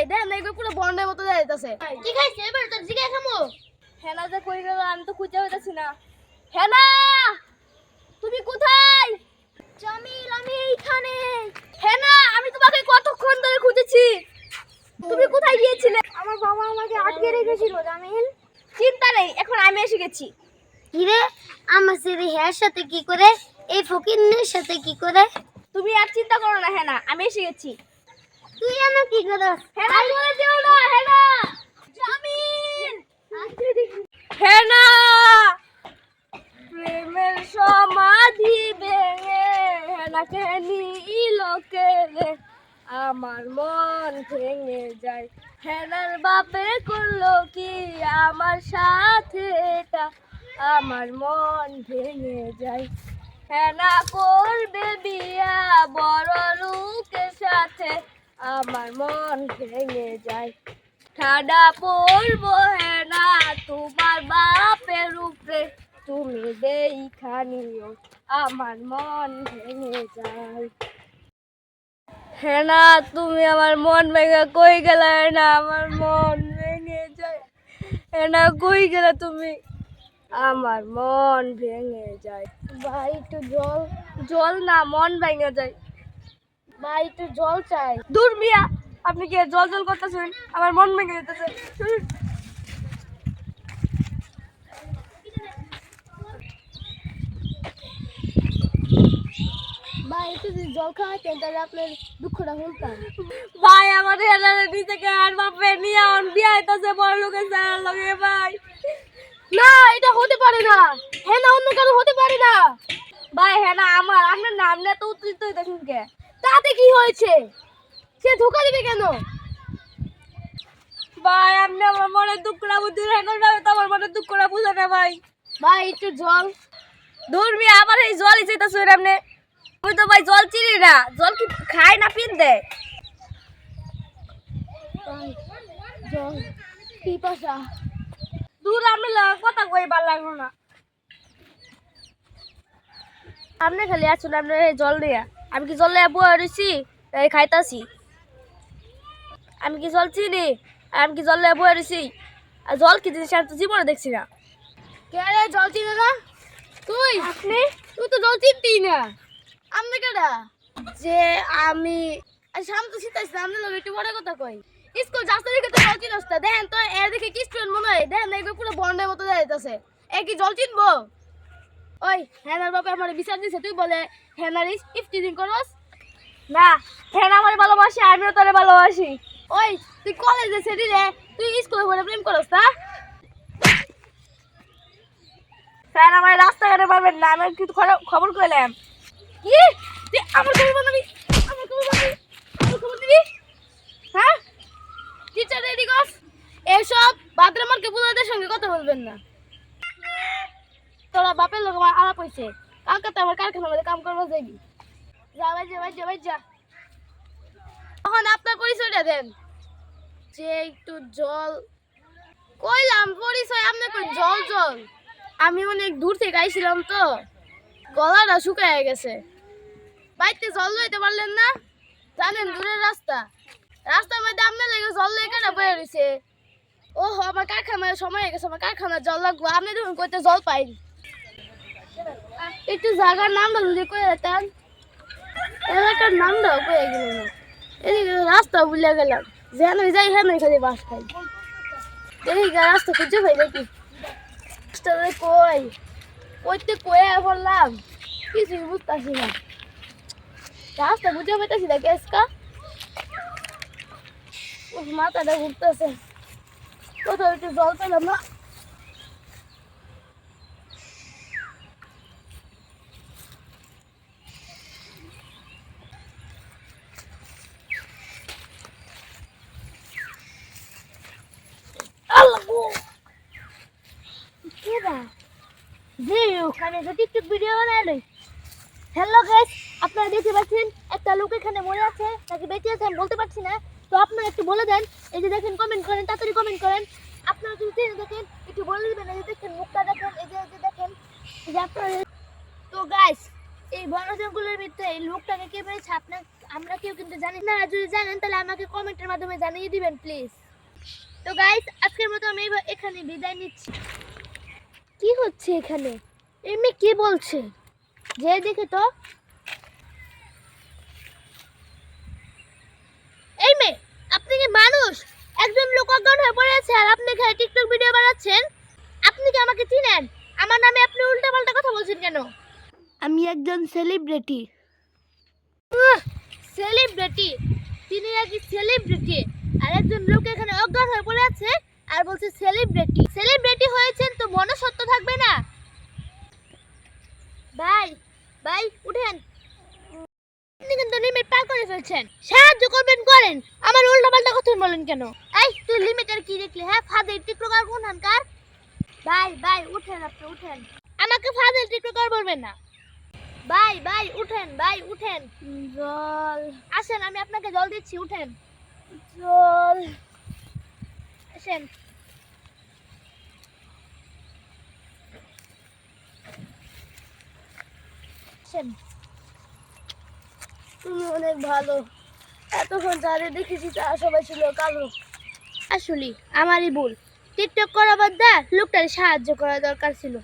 ভাই দেন না এগুলো পুরো বন্ডের মতো যাইতেছে। কি খাইছে? এবার তোর জিগাই খামু? হেনা যে কই গেল আমি তো খুঁজে হইতাছি না। হেনা তুমি কোথায়? জামিল আমি এইখানে। হেনা আমি তোমাকে কতক্ষণ ধরে খুঁজেছি। তুমি কোথায় গিয়েছিলে? আমার বাবা আমাকে আটকে রেখেছিল জামিল। চিন্তা নেই এখন আমি এসে গেছি। কিরে? আমার সাথে হ্যার সাথে কি করে? এই ফকিনের সাথে কি করে? তুমি আর চিন্তা করো না হেনা আমি এসে গেছি। তুই এনে কি করে হেনা চলে যেও না হেনা! জামিল হেনা! প্রেমের সমাধি ভেঙে হেনাকে নিলোকে রে আমার মন ভেঙে যায়। হেনার বাপে করল কি? আমার সাথে এটা। আমার মন ভেঙে যায়। হেনা করবে বিয়া বড় লোকের সাথে। আমার মন ভেঙে যায়। ঠাডা পড়ব হেনা তোমার বাপের উপরে। তুমি দেখানিও আমার মন ভেঙে যায়। হেনা তুমি আমার মন ভেঙে কই গেলে? না, আমার মন ভেঙে যায়। হেনা কই গেলে তুমি? আমার মন ভেঙে যায়। ভাই, একটু জল জল না, মন ভেঙে যায়। ভাই একটু জল চাই। দূর মিয়া আপনি কি জল জল করতেছেন? আমার মন ভেঙে যেতেছে। ভাই একটু যদি জল খাওয়াতেন তাহলে আপনার দুঃখটা ভাই আমাদের এলাকার নিজেকে আর বাপে নিয়ে আন বিয়ে হইতাছে বড় লোকের স্যার লগে ভাই। না এটা হতে পারে না। হ্যাঁ না অন্য কারও হতে পারে না। ভাই হ্যাঁ না আমার আপনার নাম নিয়ে তো উত্তরিত হইতেছেন কে? তাতে কি হয়েছে? সে ধোকা দিবে কেন? ভাই আপনি আমার মনে দুঃখটা বুঝতে হ্যাঁ না তো আমার মনে দুঃখটা বুঝে না ভাই। ভাই একটু জল। দূর মিয়া আবার এই জলই চাইতেছেন আপনি। আমি তো ভাই জল চিনি না। জল কি খায় না পিন দেয়? দূর আমি কথা কই ভালো লাগল না। আপনি খালি আসুন আপনার এই জল দিয়া আমি কি জল বয়ে রয়েছি খাইতাছি। আমি কি জল চিনি? আমি কি জল বয়ে রয়েছি আর জল কি জিনিস আমি তো জীবনে দেখছি না। কে রে জল চিনে না? তুই? আপনি? তুই তো জল চিনতি না। আমি কেডা? যে আমি আমি তো শীতাইছি আমি লোক একটু বড় কথা কই। স্কুল যাচ্ছে দেখে তো জল চিনস না। দেখেন তো এর দেখে কি স্টুডেন্ট মনে হয়? দেখেন এগুলো পুরো বন্ডের মতো যাইতেছে এ কি জল চিনবো? ওই হ্যানার বাবা আমার বিচার দিছে, তুই বলে হ্যানার ইফটিজিং করস? না হ্যাঁ আমার ভালোবাসি, আমিও তোরে ভালোবাসি। ওই, তুই কলেজে সেটি রে, তুই স্কুলে পড়ে প্রেম করস না? স্যার, আমার রাস্তাঘাটে পারবেন না, আমি কিন্তু খবর- করলাম কি? তুই আমার খবর বানাবি আমার খবর বানাবি আমার খবর দিবি? হ্যাঁ? টিচার রেডি কর এসব বাথরুমারকে বুলাদের সঙ্গে কথা বলবেন না। লোক আমার আলাপ হয়েছে কালকে তো আমার কারখানার মধ্যে কাম করব যাবি যা ভাই যা ভাই যা ভাই যা তখন আপনার পরিচয়টা দেন। যে একটু জল কইলাম পরিচয়, আপনি জল জল। আমি অনেক দূর থেকে আইছিলাম তো। গলাটা শুকায় গেছে। বাড়িতে জল লইতে পারলেন না। জানেন, দূরের রাস্তা। রাস্তার মধ্যে আপনার লেগে জল লেগে না বয়ে রয়েছে ও আমার কারখানায় সময় হয়ে গেছে, আমার কারখানার জল লাগবো। আপনি দেখুন কইতে জল পাই একটু জায়গার নামটা যদি কয়ে যেতেন এলাকার নামটাও কয়ে গেল না। এদিকে রাস্তা ভুলে গেলাম। যেন যাই হেন খালি বাস খাই। এদিকে রাস্তা খুঁজে পাই নাকি কই? কইতে কয়ে বললাম কিছুই বুঝতেছি না। রাস্তা বুঝে পেতেছি না উফ, মাথাটা ঘুরতেছে। কোথাও একটু জল পেলাম না। যে, ওখানে একটা টিকটক ভিডিও বানালো হ্যালো গাইস আপনারা দেখতে পাচ্ছেন, একটা লোক এখানে মরে আছে, তাকে বেঁচে আছে, আমি বলতে পারছি না। তো আপনারা একটু বলে দেন, এই যে দেখেন কমেন্ট করেন, তাড়াতাড়ি কমেন্ট করেন। আপনারা যদি দেখেন একটু বলে দিবেন, এই যে দেখেন, মুখটা দেখেন, এই যে এই যে দেখেন, এই যে আপনারা তো গাইস এই বন জঙ্গলের ভিতরে এই লোকটাকে কে পেয়েছে আপনার আমরা কেউ কিন্তু জানি না। যদি জানেন, তাহলে আমাকে কমেন্টের মাধ্যমে জানিয়ে দিবেন প্লিজ তো গাইস আজকের মতো আমি এখানে বিদায় নিচ্ছি। কি হচ্ছে এখানে? এমনি কি বলছে? যে দেখে তো। এই মেয়ে আপনি কি মানুষ? একজন লোক অজ্ঞান হয়ে পড়ে আছে আর আপনি এখানে টিকটক ভিডিও বানাচ্ছেন? আপনি কি আমাকে চিনেন? আমার নামে আপনি উল্টাপাল্টা কথা বলছেন কেন? আমি একজন সেলিব্রিটি সেলিব্রিটি তিনি নাকি সেলিব্রিটি আর একজন লোক এখানে অজ্ঞান হয়ে পড়ে আছে আর বলছে সেলিব্রিটি সেলিব্রিটি হয়েছেন তো মনসত্ব থাকবে না। ভাই ভাই উঠেন। আপনি কিন্তু লিমিট পার করে ফেলছেন। সাহায্য করবেন করেন। আমার উল্টা পাল্টা কথা বলেন কেন? এই তুই লিমিটের কি দেখলি হ্যাঁ? ফাদের টিকটকার কোন হানকার ভাই ভাই উঠেন আপনি উঠেন। আমাকে ফাদের টিকটকার বলবেন না। ভাই ভাই উঠেন ভাই উঠেন। জল। আসেন আমি আপনাকে জল দিচ্ছি উঠেন। জল। আসেন। তুমি অনেক ভালো। এতক্ষণ যাদের দেখেছি তারা সবাই ছিল কালো। আসলে আমারই ভুল। টিকটক করা বাদ দা লোকটার সাহায্য করা দরকার ছিল।